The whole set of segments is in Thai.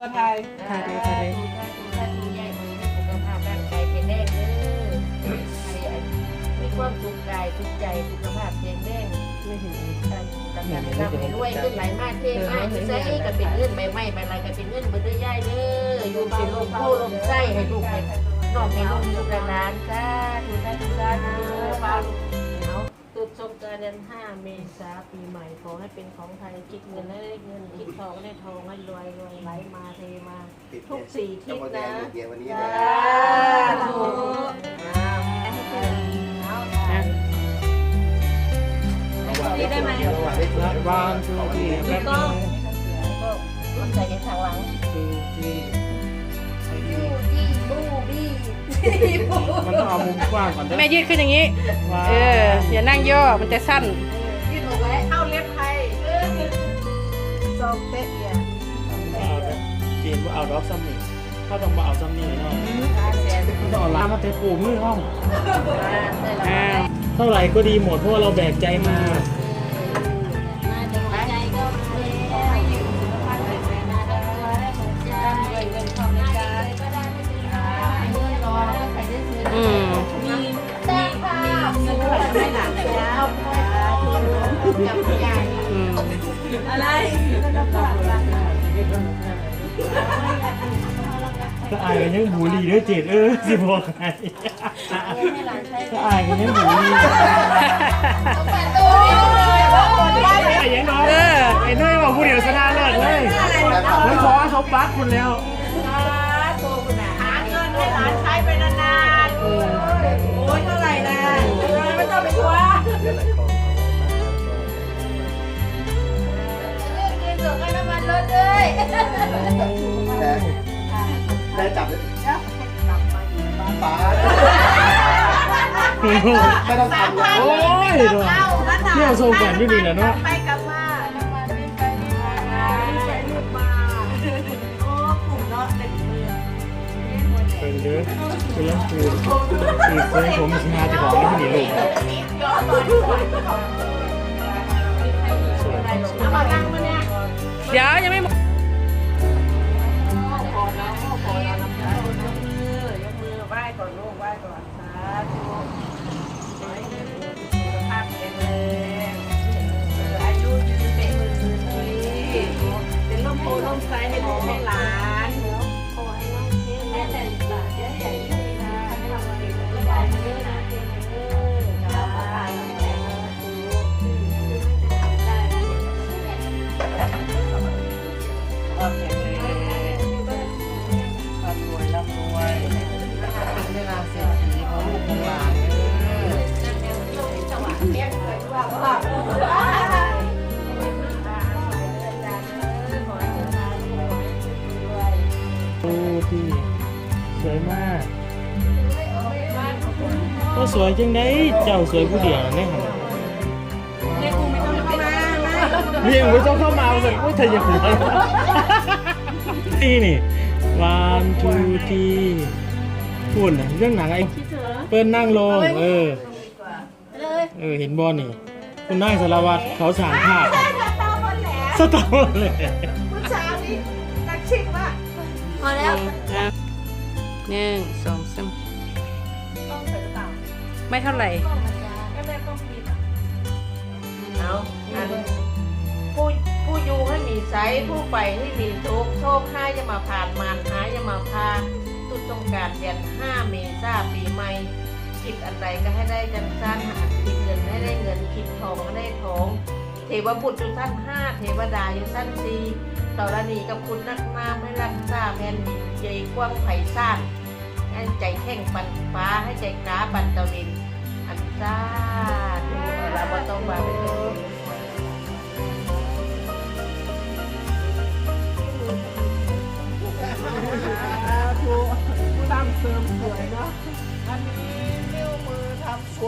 ก็ไทยค่ะดีค่ะดีท่านผู้ใหญ่มือสุขภาพร่างกายแข็งแรงเด้อให้มีความสุขกายสุขใจสุขภาพแข็งแรงไม่เห็นกันกันกันรับให้รวยขึ้นไหลมากเท่มากใส่ก็เป็นเงินใบไม้ใบอะไรก็เป็นเงินเบิดได้ย่ายเด้ออยู่เป็นลมโพลมไส้ให้ลูกให้น้องให้ลูกลูกหลานจ้าทุกท่านทุกท่านเด้อฟ้าลูกเอา ตุดสงกรานต์เดือนห้าเมษาปีใหม่ขอให้เป็นของไทยคิดเงินให้ได้เงินคิดทองให้ได้ทองให้รวยรวยไหลมาเทมาทุกสี่ทิศนะเดี๋ยววันนี้จ้านะถูกนี่ได้ไหมระหว่างได้ถูกรักบ้านทุกที่แป๊บก็นึงก็มันใส่ทางหลังทุกที่ มันต้องเอามุมกว้างก่อนเด้อแม่ยืดขึ้นอย่างนี้ ว้าเอออย่านั่งย่อมันจะสั้น ยืดออกไว้เข้าเล็บไทยซองเตะเอียเอาเด้อจีนว่าเอาดอกซัมนี่ถ้าต้องมาเอาซัมนี่เนาะอาแสนต้องเอาล้ามาเตะปูมือห้องได้ละอ่าเท่าไหร่ก็ดีหมดเพราะว่าเราแบกใจมามา จับใหญ่อืมอะไรก็อายกันยังบูรีเด้อเจ็ดเออสิบอกไงให้หลานใช้ก็อายกันยังบูรีแปดตัวเลยว่าคนได้ไอ้ยังน้องเออไอ้น้อยบอกผู้เดียวชนะเลิศเลยมันขอให้เขาปักคุณแล้วตัว ไม่ต้องทำเลยโอ้ยโดนเที่ยวโซกันอยู่นี่แหละเนาะไปกลับมาน้ำมันไม่ไปไม่มาไม่ไปลูกมาโอ้กลุ่มเนาะเด็กเมืองเป็นเด้อเป็นลำพูนคือเคยผมมาจะของที่นี่ลูกเอามานั่งมาเนี่ยเดี๋ยวยังไม่หมดขอแล้วขอแล้วน้ำตาลยกมือยกมือไหว้ก่อนลูกไหว้ก่อนสาธุ โอเคร่ำรวยร่ำรวยเป็นเวลาเศรษฐีของลูกของหลานด้อโอ้ที่สวยมากก็สวยจังได้เจ้าสวยผู้เดียวนี่ค่ะเรีย งไว้ต้องเข้ามาสักว่าเธออย่าหัวนี่นี่วันทูทีพูดนะเรื่องหนังไอ้เปิ้ลนั่งลง เออ เออ เห็นบอลนี่ คุณนายสารวัตรเขาฉางภาพสตอเลยพอแล้วอะหนึ่งสองสามต้องใส่หรือเปล่าไม่เท่าไหร่ก็แม่ต้องมีเอาอันผู้ผู้อยู่ ให้ผู้ไปให้มีโชคโชคห้าจะมาผ่านมารหาจะมาพาตุดจงการเดือนห้าเมษาปีใหม่คิดอันใดก็ให้ได้จังสั้นหาคิดเงินให้ได้เงินคิดทองให้ได้ทอง เทวบุตรอยู่สั้นห้าเทวดาอยู่สั้นสี่ตรณีกับคุณนักนามให้รักษาแผ่นดินใหญ่กว้างไพศาลให้ใจแข่งปันฟ้าให้ใจกาบันตะวินอันซ่าดูเราบ่ต้องมาเป็น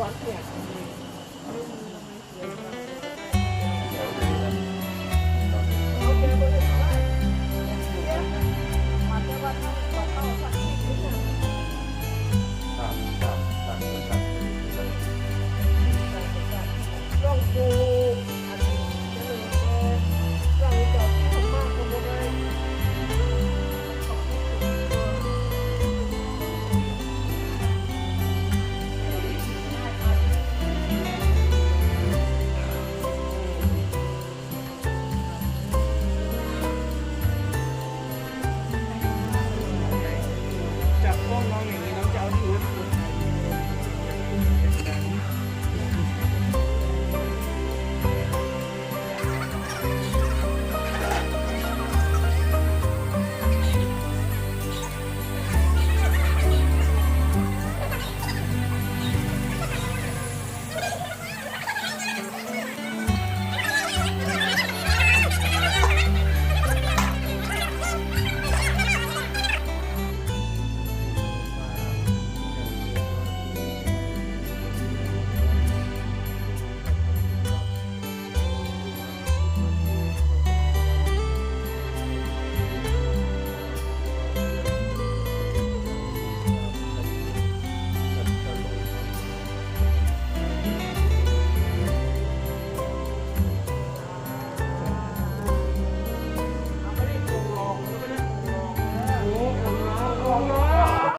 Warga.